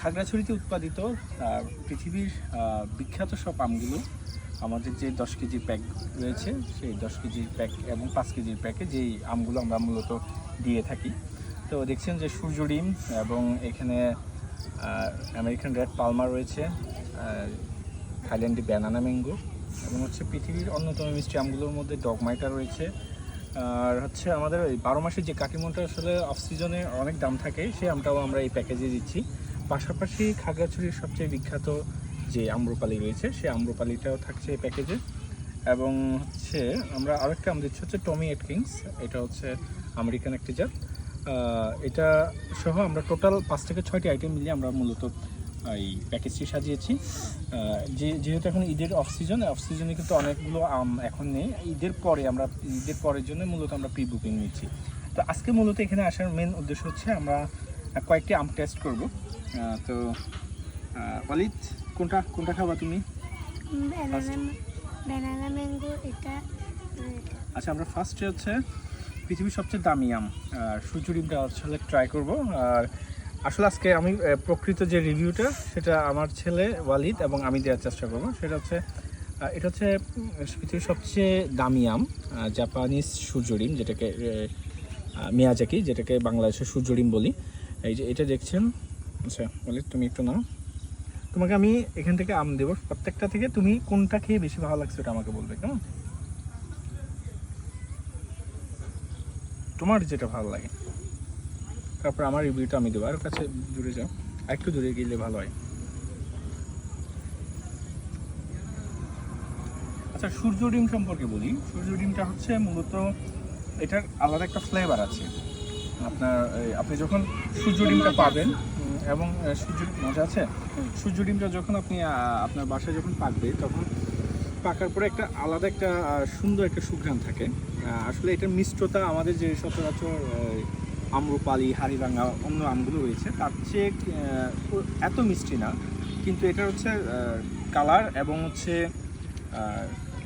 খাগড়াছড়িতে উৎপাদিত পৃথিবীর বিখ্যাত সব আমগুলো, আমাদের যে দশ কেজির প্যাক রয়েছে, সেই দশ কেজির প্যাক এবং পাঁচ কেজির প্যাকে যেই আমগুলো আমরা মূলত দিয়ে থাকি। তো দেখছেন যে সূর্য ডিম এবং এখানে আমেরিকান রেড পালমা রয়েছে থাইল্যান্ডে ব্যানানা ম্যাঙ্গো এবং হচ্ছে পৃথিবীর অন্যতম মিষ্টি আমগুলোর মধ্যে ডগমাইটা রয়েছে। আর হচ্ছে আমাদের ওই বারো মাসের যে কাটিমনটা আসলে অফ সিজনে অনেক দাম থাকে, সেই আমটাও আমরা এই প্যাকেজে দিচ্ছি। পাশাপাশি খাগড়াছড়ির সবচেয়ে বিখ্যাত যে আম্রপালি রয়েছে, সেই আম্রপালিটাও থাকছে এই প্যাকেজে এবং হচ্ছে আমরা আরেকটা আম দিচ্ছি হচ্ছে টমি এটকিংস এটা হচ্ছে আমেরিকান একটি জাত। এটা সহ আমরা টোটাল পাঁচ থেকে ছয়টি আইটেম মিলিয়ে আমরা মূলত এই প্যাকেজটি সাজিয়েছি। যে, যেহেতু এখন ঈদের অফ সিজন অফ সিজনে কিন্তু অনেকগুলো আম এখন নেই। ঈদের পরে আমরা, ঈদের পরের জন্য মূলত আমরা প্রি বুকিং নিচ্ছি। তো আজকে মূলত এখানে আসার মেন উদ্দেশ্য হচ্ছে আমরা কয়েকটি আম টেস্ট করব। তো অলিত কোনটা কোনটা খাবা তুমি? আচ্ছা আমরা ফার্স্টে হচ্ছে পৃথিবীর সবচেয়ে দামি আম ডিমটা আসলে ট্রাই করব। আর আসলে আজকে আমি প্রকৃত যে রিভিউটা সেটা আমার ছেলে ওয়ালিদ এবং আমি দেওয়ার চেষ্টা করব। সেটা হচ্ছে এটা হচ্ছে পৃথিবীর সবচেয়ে দামি আম জাপানিজ সূর্যডিম যেটাকে মিয়াজাকি যেটাকে বাংলাদেশে সূর্য ডিম বলি। এই যে এটা দেখছেন? আচ্ছা ওয়ালিদ তুমি একটু নাও। তোমাকে আমি এখান থেকে আম দেবো। প্রত্যেকটা থেকে তুমি কোনটা খেয়ে বেশি ভালো লাগছে ওটা আমাকে বলবে, কেমন? তোমার যেটা ভালো লাগে। তারপর আমার রিভিউটা আমি দেবো। আর কাছে দূরে যাও। একটু দূরে গেলে ভালো হয়। আচ্ছা সূর্য ডিম সম্পর্কে বলি। সূর্য ডিমটা হচ্ছে মূলত এটার আলাদা একটা ফ্লেভার আছে। আপনার আপনি যখন সূর্য ডিমটা পাবেন এবং সূর্য মজা আছে? সূর্য ডিমটা যখন আপনি আপনার বাসায় যখন পাকবে তখন পাকার পরে একটা আলাদা একটা সুন্দর একটা সুঘ্রাণ থাকে। আসলে এটার মিষ্টতা আমাদের যে সচরাচর আম্রপালি হাড়িভাঙা অন্য আমগুলো রয়েছে তার চেয়ে এত মিষ্টি না। কিন্তু এটা হচ্ছে কালার এবং হচ্ছে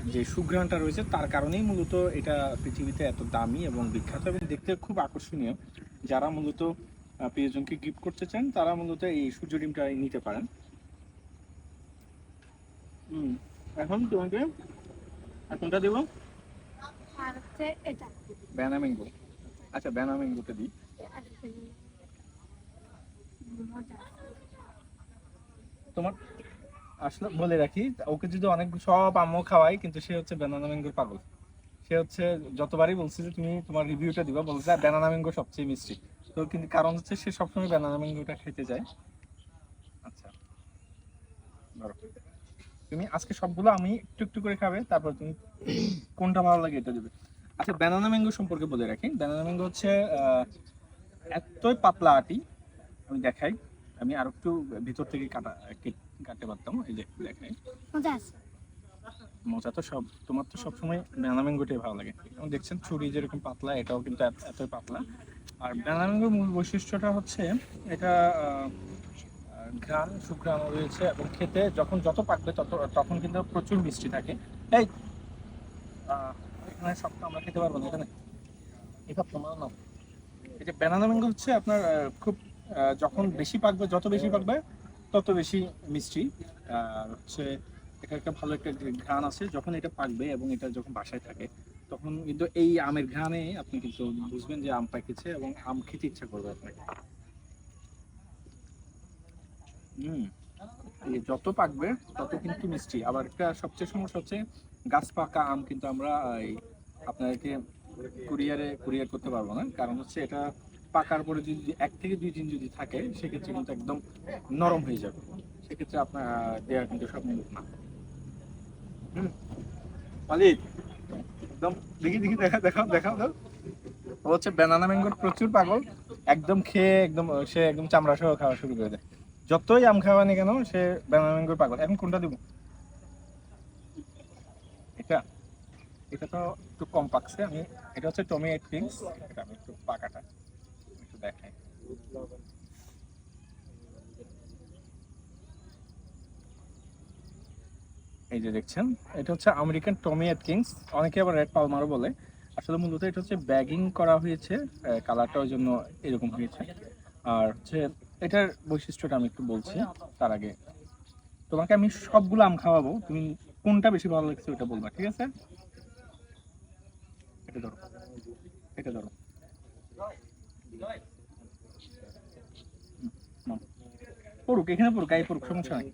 যে সুঘ্রাণটা রয়েছে তার কারণেই মূলত এটা পৃথিবীতে এত দামি এবং বিখ্যাত এবং দেখতে খুব আকর্ষণীয়। যারা মূলত প্রিয়জনকে গিফট করতে চান তারা মূলত এই সূর্য ডিমটা নিতে পারেন। হুম এখন তোমাকে কোনটা দেবো? আর হচ্ছে এটা। ব্যানা ম্যাঙ্গো আচ্ছা ব্যানা ম্যাঙ্গোটা দিই। তোমার আসলে বলে রাখি, ওকে যদি অনেক সব আম্মু খাওয়াই, কিন্তু সে হচ্ছে ব্যানানা ম্যাঙ্গোর পাগল। সে হচ্ছে যতবারই বলছে যে, তুমি তোমার রিভিউটা দিবা, বলছে ব্যানানা ম্যাঙ্গো সবচেয়ে মিষ্টি। তো কিন্তু কারণ হচ্ছে সে সবসময় ব্যানানা ম্যাঙ্গোটা খেতে যায়। আচ্ছা। তুমি আজকে সবগুলো আমি একটু একটু করে খাবে, তারপর তুমি কোনটা ভালো লাগে এটা দেবে। আচ্ছা ব্যানানা ম্যাঙ্গো সম্পর্কে বলে রাখি। ব্যানানা ম্যাঙ্গো হচ্ছে এতই পাতলা আটি, আমি দেখাই। আমি আর একটু ভিতর থেকে কাটা কেট- কাটতে পারতাম এই যে দেখাই মজা তো সব তোমার তো সবসময় ম্যাঙ্গোটাই ভালো লাগে। এবং দেখছেন ছুরি যেরকম পাতলা এটাও কিন্তু এত- এতই পাতলা। আর ব্যানানা ম্যাঙ্গোর মূল বৈশিষ্ট্যটা হচ্ছে এটা ঘ্রাণ সুঘ্রাণ রয়েছে এবং খেতে যখন যত পাকবে তত তখন কিন্তু প্রচুর মিষ্টি থাকে। এই এখানে সব তো আমরা খেতে পারব না এখানে। এটা তোমার নাও এই যে ব্যানানা ম্যাঙ্গো হচ্ছে আপনার খুব যখন বেশি পাকবে, যত বেশি পাকবে, তত বেশি মিষ্টি। আর হচ্ছে এটা একটা ভালো একটা ঘ্রাণ আছে, যখন এটা পাকবে এবং এটা যখন বাসায় থাকে, তখন কিন্তু এই আমের ঘ্রাণে আপনি কিন্তু বুঝবেন যে আম পাকেছে এবং আম খেতে ইচ্ছা করবে আপনাকে। হুম যত পাকবে, তত কিন্তু মিষ্টি। আবার একটা সবচেয়ে সমস্যা হচ্ছে, গাছ পাকা আম কিন্তু আমরা আপনাদেরকে কুরিয়ারে, কুরিয়ার করতে পারব না। কারণ হচ্ছে এটা পাকার পরে যদি এক থেকে দুই দিন যদি থাকে, সেক্ষেত্রে কিন্তু একদম নরম হয়ে যাবে। সেক্ষেত্রে আপনার দেওয়া কিন্তু সম্ভব না হুম। মালিক, একদম দেখি দেখি, দেখা, দেখাও দেখাও দাও ও হচ্ছে ব্যানানা ম্যাঙ্গোর প্রচুর পাগল। একদম খেয়ে, একদম সে একদম চামড়া সহ খাওয়া শুরু করে দেয়। যতই আম খাওয়ানি কেন, সে ব্যানানা ম্যাঙ্গোর পাগল। এখন কোনটা দিব? এটা এটা তো একটু কম পাকছে। আমি, এটা হচ্ছে টমি এইট পিংস এটা আমি একটু পাকাটা। একটু এই যে দেখছেন, এটা হচ্ছে আমেরিকান টমি কিংস অনেকে আবার রেড পালমারও বলে। আসলে মূলত এটা হচ্ছে ব্যাগিং করা হয়েছে কালারটা ওই জন্য এরকম হয়েছে। আর হচ্ছে এটার বৈশিষ্ট্যটা আমি একটু বলছি তার আগে। তোমাকে আমি সবগুলো আম খাওয়াবো, তুমি কোনটা বেশি ভালো লাগছে ওটা বলবা, ঠিক আছে? এটা ধরো এটা ধরো হুম, নাও। পড়ুক, এখানে পড়ুক, গায়ে পড়ুক, সমস্যা নাই।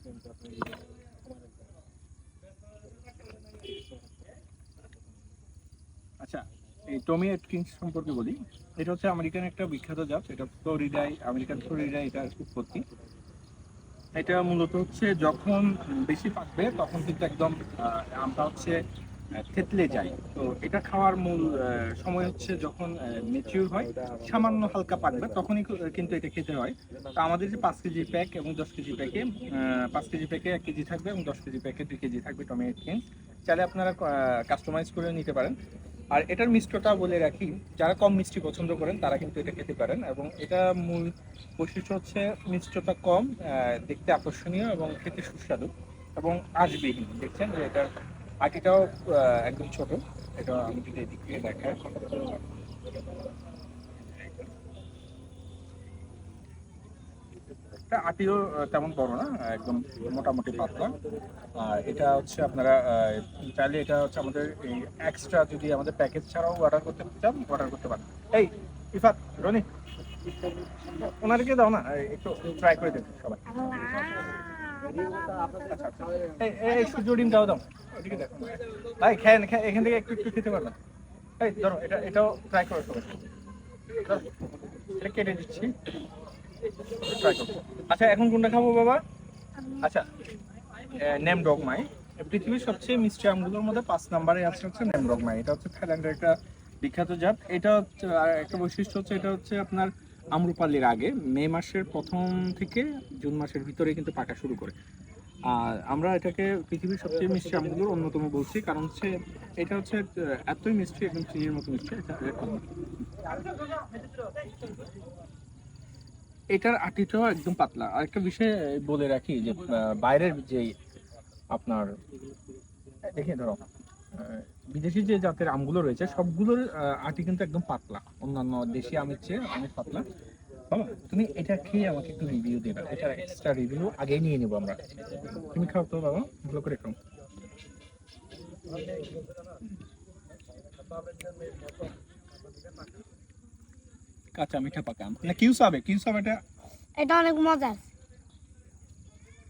আচ্ছা এই টমি এটকিন্স সম্পর্কে বলি। এটা হচ্ছে আমেরিকান একটা বিখ্যাত জাত, এটা ফ্লোরিডায়, আমেরিকান ফ্লোরিডায় এটার উৎপত্তি। এটা মূলত হচ্ছে যখন বেশি পাকবে, তখন কিন্তু একদম আমটা হচ্ছে থেতলে যায়। তো এটা খাওয়ার মূল সময় হচ্ছে যখন মেচিউর হয়, সামান্য হালকা পাকবে তখনই কিন্তু এটা খেতে হয়। তো আমাদের যে পাঁচ কেজি প্যাক এবং দশ কেজি প্যাকে পাঁচ কেজি প্যাকে এক কেজি থাকবে এবং দশ কেজি প্যাকে দুই কেজি থাকবে টমেটো কিন চাইলে আপনারা কাস্টমাইজ করে নিতে পারেন। আর এটার মিষ্টতা বলে রাখি, যারা কম মিষ্টি পছন্দ করেন, তারা কিন্তু এটা খেতে পারেন এবং এটা মূল বৈশিষ্ট্য হচ্ছে মিষ্টতা কম দেখতে আকর্ষণীয় এবং খেতে সুস্বাদু এবং আঁশবিহীন দেখছেন যে এটার আটিটাও একদম ছোট। এটা আমি যদি এদিক দেখাই। এটা আটিও তেমন বড় না একদম মোটামুটি পাতলা। আর এটা হচ্ছে আপনারা চাইলে এটা হচ্ছে আমাদের এই এক্সট্রা যদি আমাদের প্যাকেজ ছাড়াও অর্ডার করতে চান অর্ডার করতে পারেন। এই ইফাত রনি ওনাদেরকে দাও না একটু ট্রাই করে দেবেন সবাই। এই সূর্য ডিম দাও দাও। ভাই, খেয়ে এখান থেকে একটু একটু খেতে পারবেন এই ধরো, এটা, এটাও ট্রাই করো এটা কেটে দিচ্ছি। ট্রাই করো। আচ্ছা এখন কোনটা খাব বাবা? আচ্ছা নেম ডগমাই পৃথিবীর সবচেয়ে মিষ্টি আমগুলোর মধ্যে পাঁচ নম্বরে আছে হচ্ছে নেম ডগমাই এটা হচ্ছে থাইল্যান্ডের একটা বিখ্যাত জাত। এটা হচ্ছে, আর একটা বৈশিষ্ট্য হচ্ছে, এটা হচ্ছে আপনার আমরুপালির আগে। মে মাসের প্রথম থেকে জুন মাসের ভিতরে কিন্তু পাকা শুরু করে। আর আমরা এটাকে পৃথিবীর সবচেয়ে মিষ্টি আমগুলোর অন্যতম বলছি, কারণ হচ্ছে এটা হচ্ছে এতই মিষ্টি, একদম চিনির মতো মিষ্টি, এটা এটার আটিটাও একদম পাতলা। আর একটা বিষয় বলে রাখি যে বাইরের যে আপনার, দেখে ধরো বিদেশি যে জাতের আমগুলো রয়েছে, সবগুলোর আটি কিন্তু একদম পাতলা। অন্যান্য দেশি আমের চেয়ে অনেক পাতলা। তুমি এটা খেয়ে আমাকে একটু রিভিউ দেবে। এটার এক্সট্রা রিভিউ আগেই নিয়ে নেব আমরা। তুমি খাও তো বাবা ভালো করে খাও। কাঁচা মিঠা পাকা না কিউস হবে কিউস হবে এটা? এটা অনেক মজার।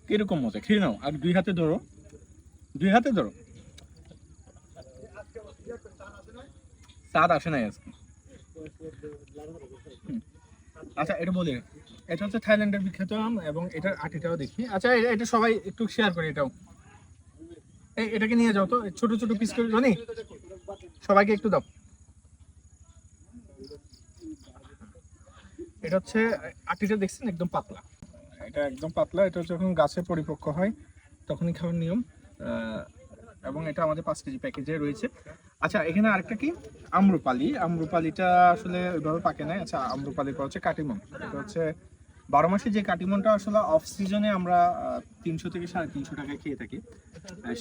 কীরকম মজা? খেয়ে নাও। আর দুই হাতে ধরো। দুই হাতে ধরো। স্বাদ আসে নাই আজকে। আচ্ছা এটা বলি। এটা হচ্ছে থাইল্যান্ডের বিখ্যাত আম এবং এটার আটিটাও দেখি। আচ্ছা এটা সবাই একটু শেয়ার করি এটাও। এই এটাকে নিয়ে যাও তো। ছোট ছোট পিস করে জানি, সবাইকে একটু দাও। এটা হচ্ছে, আটিটা দেখছেন? একদম পাতলা। এটা একদম পাতলা। এটা যখন গাছে পরিপক্ক হয়, তখনই খাওয়ার নিয়ম। এবং এটা আমাদের পাঁচ কেজি প্যাকেজে রয়েছে। আচ্ছা এখানে আরেকটা কি? আম্রপালি। আম্রপালিটা আসলে ওইভাবে পাকে নাই। আচ্ছা আম্রপালির পর হচ্ছে কাটিমন। এটা হচ্ছে বারো মাসে যে কাটিমনটা আসলে অফ সিজনে আমরা তিনশো থেকে সাড়ে তিনশো টাকায় খেয়ে থাকি।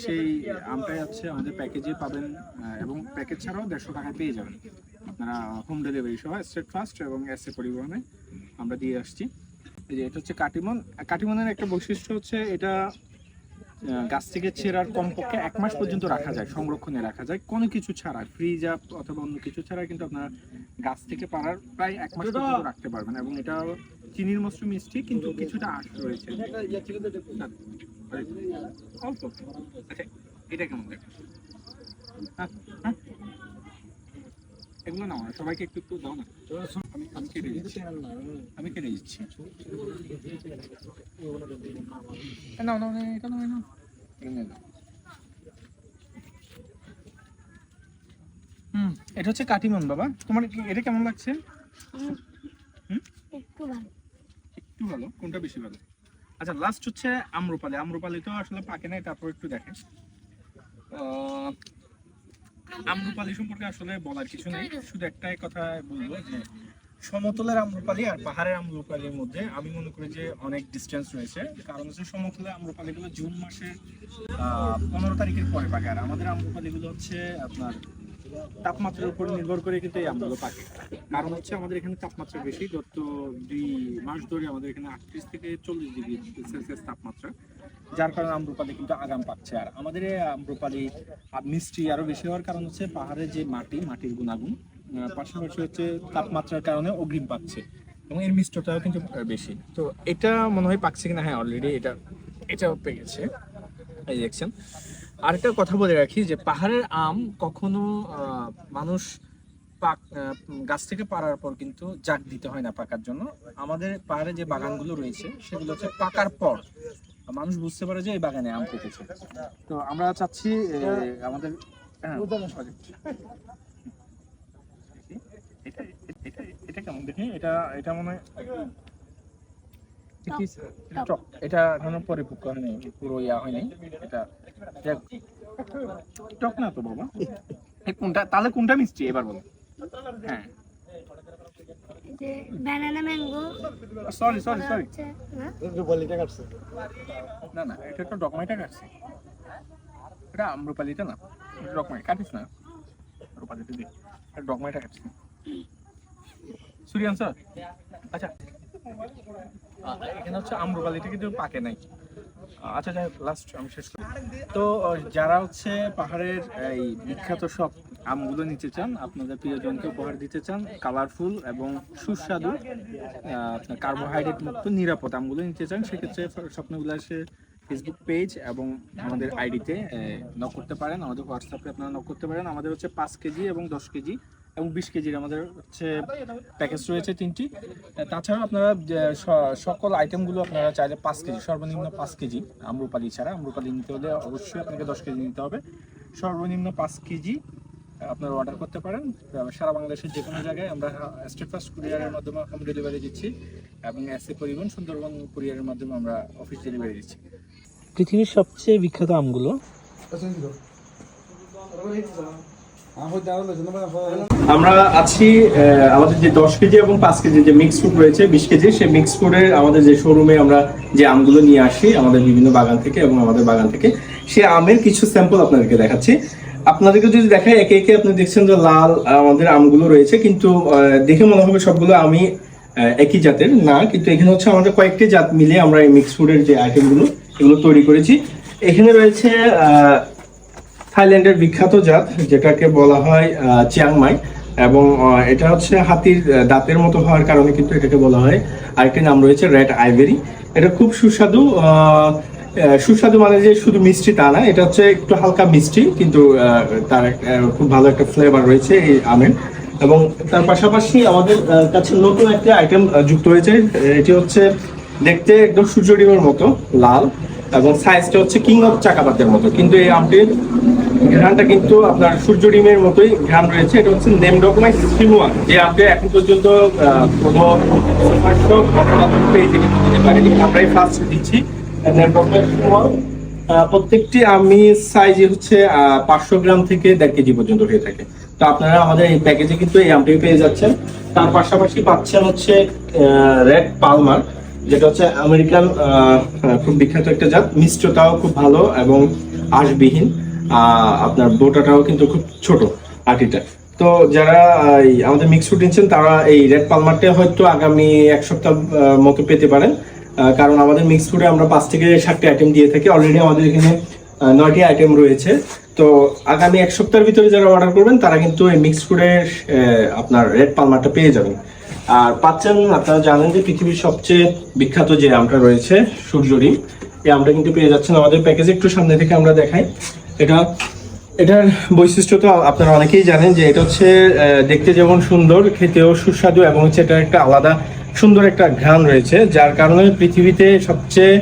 সেই আমটাই হচ্ছে আমাদের প্যাকেজে পাবেন এবং প্যাকেজ ছাড়াও দেড়শো টাকায় পেয়ে যাবেন। আপনারা হোম ডেলিভারি সহ স্টেট ফাস্ট এবং এসএ পরিবহনে আমরা দিয়ে আসছি। এই যে এটা হচ্ছে কাটিমন। কাটিমনের একটা বৈশিষ্ট্য হচ্ছে এটা গাছ থেকে ছেঁড়ার কমপক্ষে এক মাস পর্যন্ত রাখা যায় সংরক্ষণে রাখা যায়। কোনো কিছু ছাড়া ফ্রিজ আপ অথবা অন্য কিছু ছাড়া কিন্তু আপনার গাছ থেকে পাড়ার প্রায় এক মাস পর্যন্ত রাখতে পারবেন এবং এটা চিনির মস্ত মিষ্টি কিন্তু কিছুটা আশ রয়েছে। অল্প। আচ্ছা এটা কেমন হ্যাঁ, হ্যাঁ? এগুলো নাও না, সবাইকে একটু একটু দাও না। আমি আমি কেটে দিচ্ছি। আমি কেটে দিচ্ছি। নাও নাও এটা নাও নাও এটা হুম এটা হচ্ছে কাটিমন বাবা। তোমার এটা কেমন লাগছে? একটু ভালো। একটু ভালো? কোনটা বেশি ভালো? আচ্ছা লাস্ট হচ্ছে আম্রপালি। আম্রপালি তো আসলে পাকে নাই তারপর একটু দেখেন। আহ, আম্রপালি সম্পর্কে আসলে বলার কিছু নেই। শুধু একটাই কথা বলব যে সমতলের আম্রপালি আর পাহাড়ের আম্রপালির মধ্যে আমি মনে করি যে অনেক ডিস্টেন্স রয়েছে। কারণ হচ্ছে সমতলের আম্রপালিগুলো জুন মাসের পনেরো তারিখের পরে পাকে। আর আমাদের আম্রপালিগুলো হচ্ছে আপনার তাপমাত্রার উপর নির্ভর করে কিন্তু এই আমগুলো পাকে। কারণ হচ্ছে আমাদের এখানে তাপমাত্রা বেশি, গত দুই মাস ধরে আমাদের এখানে আটত্রিশ থেকে চল্লিশ ডিগ্রি সেলসিয়াস তাপমাত্রা, যার কারণে আম্রপালি কিন্তু আগাম পাচ্ছে আর আমাদের আম্রপালি মিষ্টি আরও বেশি হওয়ার কারণ হচ্ছে পাহাড়ের যে মাটি, মাটির গুণাগুণ পাশাপাশি হচ্ছে তাপমাত্রার কারণে অগ্রিম পাচ্ছে এবং এর মিষ্টতাও কিন্তু বেশি। তো এটা মনে হয় পাকছে কিনা? হ্যাঁ অলরেডি এটা, এটাও পেয়ে গেছে এই দেখছেন আরেকটা কথা বলে রাখি যে পাহাড়ের আম কখনো মানুষ পাক গাছ থেকে পাড়ার পর কিন্তু জাগ দিতে হয় না পাকার জন্য। আমাদের পাহাড়ে যে বাগানগুলো রয়েছে, সেগুলো হচ্ছে পাকার পর। মানুষ বুঝতে পারে যে এই বাগানে আম পেকেছে তো আমরা চাচ্ছি আমাদের হ্যাঁ, sorry। এটা এটা এটা কেমন? দেখি এটা এটা মনে হয় টক। এটা এখনও পরিপক্ক হয়নি পুরো ইয়া হয়নি এটা টক না তো বাবা। কোনটা তাহলে কোনটা মিষ্টি? এবার বলো। হ্যাঁ। এই যে banana mango sorry sorry sorry হচ্ছে না না না এটা তো ডকমাইটা কাটছে। এটা আম্রপালিটা না ডকমাই কাটিস না। রূপালিটা এটা ডকমাইটা কাটছে। সুরিয়ান স্যার আচ্ছা। এখানে হচ্ছে আম্রপালিটা কিন্তু পাকে নাই। আচ্ছা যাই লাস্ট আমি শেষ করি। তো যারা হচ্ছে পাহাড়ের, এই বিখ্যাত সব আমগুলো নিতে চান, আপনাদের প্রিয়জনকে উপহার দিতে চান কালারফুল এবং সুস্বাদু আপনার কার্বোহাইড্রেট মুক্ত, নিরাপদ আমগুলো নিতে চান, সেক্ষেত্রে স্বপ্নবিলাসের ফেসবুক পেজ এবং আমাদের আইডিতে নক করতে পারেন। আমাদের হোয়াটসঅ্যাপে আপনারা নক করতে পারেন। আমাদের হচ্ছে পাঁচ কেজি এবং দশ কেজি এবং বিশ কেজির আমাদের হচ্ছে প্যাকেজ রয়েছে তিনটি। আহ, তাছাড়াও আপনারা সকল আইটেমগুলো আপনারা চাইলে পাঁচ কেজি সর্বনিম্ন পাঁচ কেজি আম্রপালি ছাড়া। আম্রপালি নিতে হলে অবশ্যই আপনাকে দশ কেজি নিতে হবে। সর্বনিম্ন পাঁচ কেজি আপনারা অর্ডার করতে পারেন। সারা বাংলাদেশের যে কোনো জায়গায় আমরা স্টেট ফার্স্ট কুরিয়ারের মাধ্যমে হোম ডেলিভারি দিচ্ছি এবং এসএ পরিবহন সুন্দরবন কুরিয়ারের মাধ্যমে আমরা অফিস ডেলিভারি দিচ্ছি। পৃথিবীর সবচেয়ে বিখ্যাত আমগুলো? আমরা আছি আমাদের যে দশ কেজি এবং পাঁচ কেজি যে মিক্স ফুড রয়েছে, বিশ কেজি, সেই মিক্স ফুডের আমাদের যে শোরুমে আমরা যে আমগুলো নিয়ে আসি, আমাদের বিভিন্ন বাগান থেকে এবং আমাদের বাগান থেকে সেই আমের কিছু স্যাম্পল আপনাদেরকে দেখাচ্ছি। আপনাদেরকে যদি দেখাই, একে একে আপনি দেখছেন যে লাল আমাদের আমগুলো রয়েছে, কিন্তু দেখে মনে হবে সবগুলো আমি একই জাতের, না, কিন্তু এখানে হচ্ছে আমাদের কয়েকটি জাত মিলে আমরা এই মিক্স ফুডের যে আইটেমগুলো এগুলো তৈরি করেছি। এখানে রয়েছে থাইল্যান্ডের বিখ্যাত জাত, যেটাকে বলা হয় চিয়াংমাই। এবং এটা হচ্ছে হাতির দাঁতের মতো হওয়ার কারণে কিন্তু এটাকে বলা হয়। আরেকটি নাম রয়েছে রেড আইভেরি। এটা খুব সুস্বাদু সুস্বাদু মানে যে শুধু মিষ্টি তা না, এটা হচ্ছে একটু হালকা মিষ্টি, কিন্তু তার খুব ভালো একটা ফ্লেভার রয়েছে এই আমের। এবং তার পাশাপাশি আমাদের কাছে নতুন একটা আইটেম যুক্ত হয়েছে, এটি হচ্ছে দেখতে একদম সূর্য ডিমের মতো, লাল, এবং সাইজটা হচ্ছে কিং অফ চাকাপাতের মতো। কিন্তু এই আমটির ঘ্রানটা কিন্তু আপনার সূর্য ডিমের মতোই ঘ্রান রয়েছে। এটা হচ্ছে নেম ডকুমাই সিমুয়া যে আপনি এখন পর্যন্ত কোনো আমরাই ফার্স্ট দিচ্ছি প্রত্যেকটি আমি সাইজ হচ্ছে পাঁচশো গ্রাম থেকে দেড় কেজি পর্যন্ত হয়ে থাকে। তো আপনারা আমাদের এই প্যাকেজে কিন্তু এই আমটি পেয়ে যাচ্ছেন। তার পাশাপাশি পাচ্ছেন হচ্ছে রেড পালমার যেটা হচ্ছে আমেরিকান খুব বিখ্যাত একটা জাত। মিষ্টতাও খুব ভালো এবং আঁশবিহীন। আপনার বোটাটাও কিন্তু খুব ছোট আটিটা। তো যারা আমাদের মিক্স ফুড নিচ্ছেন, তারা এই রেড পালমারটা হয়তো আগামী এক সপ্তাহ মতো পেতে পারেন। কারণ আমাদের মিক্স ফুডে আমরা পাঁচ থেকে সাতটি আইটেম দিয়ে থাকি। অলরেডি আমাদের এখানে নয়টি আইটেম রয়েছে। তো আগামী এক সপ্তাহের ভিতরে যারা অর্ডার করবেন, তারা কিন্তু এই মিক্স ফুডের আপনার রেড পালমারটা পেয়ে যাবেন। আর পাচ্ছেন, আপনারা জানেন যে পৃথিবীর সবচেয়ে বিখ্যাত যে আমটা রয়েছে সূর্যডিম এই আমটা কিন্তু পেয়ে যাচ্ছেন। আমাদের প্যাকেজে একটু সামনে থেকে আমরা দেখাই। এটা, এটার বৈশিষ্ট্য তো আপনারা অনেকেই জানেন যে এটা হচ্ছে দেখতে যেমন সুন্দর, খেতেও সুস্বাদু এবং হচ্ছে এটা একটা আলাদা সুন্দর একটা ঘ্রাণ রয়েছে, যার কারণে পৃথিবীতে সবচেয়ে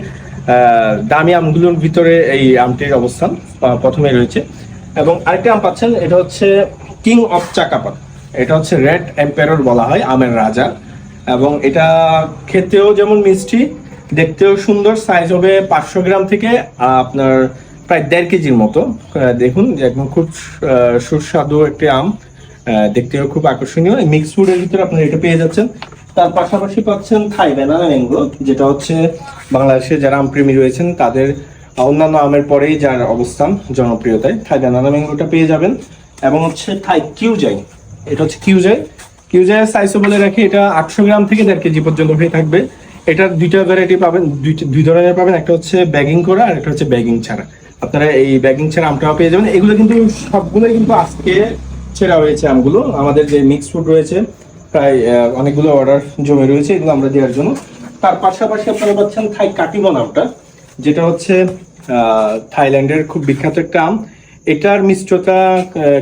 দামি আমগুলোর ভিতরে এই আমটির অবস্থান প্রথমে রয়েছে। এবং আরেকটা আম পাচ্ছেন, এটা হচ্ছে কিং অফ চাকাপাত এটা হচ্ছে রেড এম্পেরর বলা হয়, আমের রাজা। এবং এটা খেতেও যেমন মিষ্টি, দেখতেও সুন্দর সাইজ হবে পাঁচশো গ্রাম থেকে আপনার প্রায় দেড় কেজির মতো। দেখুন, একদম খুব সুস্বাদু একটি আম। দেখতেও খুব আকর্ষণীয়। মিক্স ফুডের ভিতরে আপনারা এটা পেয়ে যাচ্ছেন। তার পাশাপাশি পাচ্ছেন থাই ব্যানানা ম্যাঙ্গো যেটা হচ্ছে বাংলাদেশে যারা আমপ্রেমী রয়েছেন, তাদের অন্যান্য আমের পরেই যার অবস্থান, জনপ্রিয়তায় থাই ব্যানানা ম্যাঙ্গোটা পেয়ে যাবেন। এবং হচ্ছে থাই কিউজাই এটা হচ্ছে কিউজাই কিউজাইয়ের সাইজও বলে রাখি, এটা আটশো গ্রাম থেকে দেড় কেজি পর্যন্ত হয়ে থাকবে। এটার দুইটা ভ্যারাইটি পাবেন দুই ধরনের পাবেন। একটা হচ্ছে ব্যাগিং করা আর একটা হচ্ছে ব্যাগিং ছাড়া। আপনারা এই ব্যাগিং ছাড়া আমটাও পেয়ে যাবেন। এগুলো কিন্তু সবগুলোই কিন্তু আজকে ছেড়া হয়েছে আমগুলো। আমাদের যে মিক্স ফুড রয়েছে, প্রায় অনেকগুলো অর্ডার জমে রয়েছে, এগুলো আমরা দেওয়ার জন্য। তার পাশাপাশি আপনারা পাচ্ছেন থাই কাটিমন আমটা, যেটা হচ্ছে থাইল্যান্ডের খুব বিখ্যাত একটা আম। এটার মিষ্টতা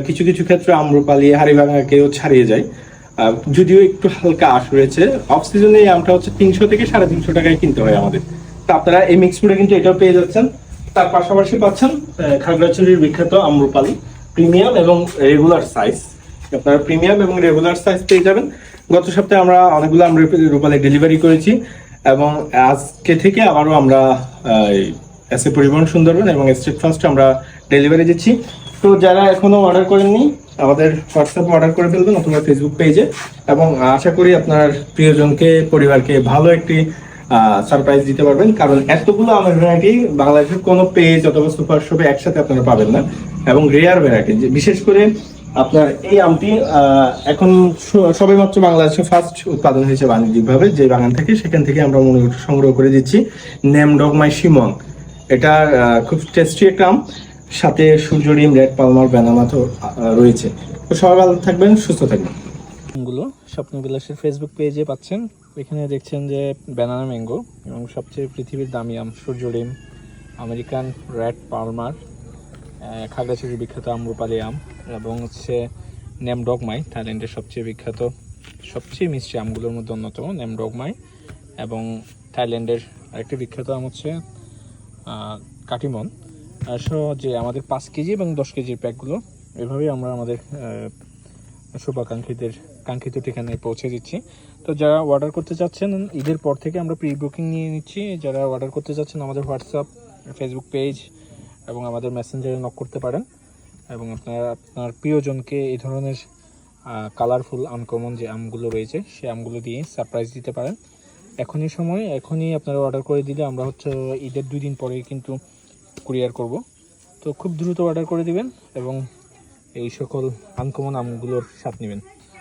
কিছু কিছু ক্ষেত্রে আম্রপালি হাড়িভাঙাকেও ছাড়িয়ে যায়। যদিও একটু হালকা আশ রয়েছে। অফ সিজনে এই আমটা হচ্ছে তিনশো থেকে সাড়ে তিনশো টাকায় কিনতে হয় আমাদের। তো আপনারা এই মিক্স ফুডে কিন্তু এটাও পেয়ে যাচ্ছেন। তার পাশাপাশি পাচ্ছেন খাগড়াছড়ির বিখ্যাত আম্রপালি প্রিমিয়াম এবং রেগুলার সাইজ আপনারা প্রিমিয়াম এবং রেগুলার সাইজ পেয়ে যাবেন। গত সপ্তাহে আমরা অনেকগুলো আমরা রূপালে ডেলিভারি করেছি এবং আজকে থেকে আবারও আমরা এসে পরিবহন সুন্দরবন এবং স্টেট ফার্স্ট আমরা ডেলিভারি দিচ্ছি। তো যারা এখনও অর্ডার করেননি, আমাদের হোয়াটসঅ্যাপে অর্ডার করে ফেলবেন অথবা ফেসবুক পেজে এবং আশা করি আপনার প্রিয়জনকে, পরিবারকে ভালো একটি সারপ্রাইজ দিতে পারবেন। কারণ এতগুলো আমার ভ্যারাইটি বাংলাদেশের কোনো পেজ অথবা সুপার শপে একসাথে আপনারা পাবেন না। এবং রেয়ার ভ্যারাইটি বিশেষ করে আপনার এই আমটি এখন স- সবেমাত্র বাংলাদেশে ফার্স্ট উৎপাদন হয়েছে বাণিজ্যিকভাবে। যে বাগান থেকে, সেখান থেকে আমরা মনে সংগ্রহ করে দিচ্ছি নেম ডগমাই সিমন এটা খুব টেস্টি একটা আম। সাথে সূর্যডিম রেড পালমার ব্যানানা রয়েছে। তো সবাই ভালো থাকবেন, সুস্থ থাকবেন। গুলো স্বপ্ন বিলাসের ফেসবুক পেজে পাচ্ছেন। এখানে দেখছেন যে ব্যানানা ম্যাঙ্গো এবং সবচেয়ে পৃথিবীর দামি আম সূর্যডিম আমেরিকান রেড পালমার আহ, খাগড়াছড়ির বিখ্যাত আম্রপালি আম এবং হচ্ছে নেম ডগমাই থাইল্যান্ডের সবচেয়ে বিখ্যাত সবচেয়ে মিষ্টি আমগুলোর মধ্যে অন্যতম নেম ডগমাই এবং থাইল্যান্ডের আরেকটি বিখ্যাত আম হচ্ছে কাটিমন। সহ যে আমাদের পাঁচ কেজি এবং দশ কেজির প্যাকগুলো এভাবেই আমরা আমাদের শুভাকাঙ্ক্ষীদের কাঙ্ক্ষিত ঠিকানায় পৌঁছে দিচ্ছি। তো যারা অর্ডার করতে চাচ্ছেন, ঈদের পর থেকে আমরা প্রি বুকিং নিয়ে নিচ্ছি। যারা অর্ডার করতে চাচ্ছেন, আমাদের হোয়াটসঅ্যাপ ফেসবুক পেজ এবং আমাদের মেসেঞ্জারে নক করতে পারেন। এবং আপনারা, আপনার প্রিয়জনকে এই ধরনের কালারফুল আনকমন যে আমগুলো রয়েছে, সেই আমগুলো দিয়ে সারপ্রাইজ দিতে পারেন। এখনই সময়, এখনই আপনারা অর্ডার করে দিলে আমরা হচ্ছে ঈদের দুই দিন পরেই কিন্তু কুরিয়ার করব। তো খুব দ্রুত অর্ডার করে দিবেন এবং এই সকল আনকমন আমগুলোর স্বাদ নেবেন।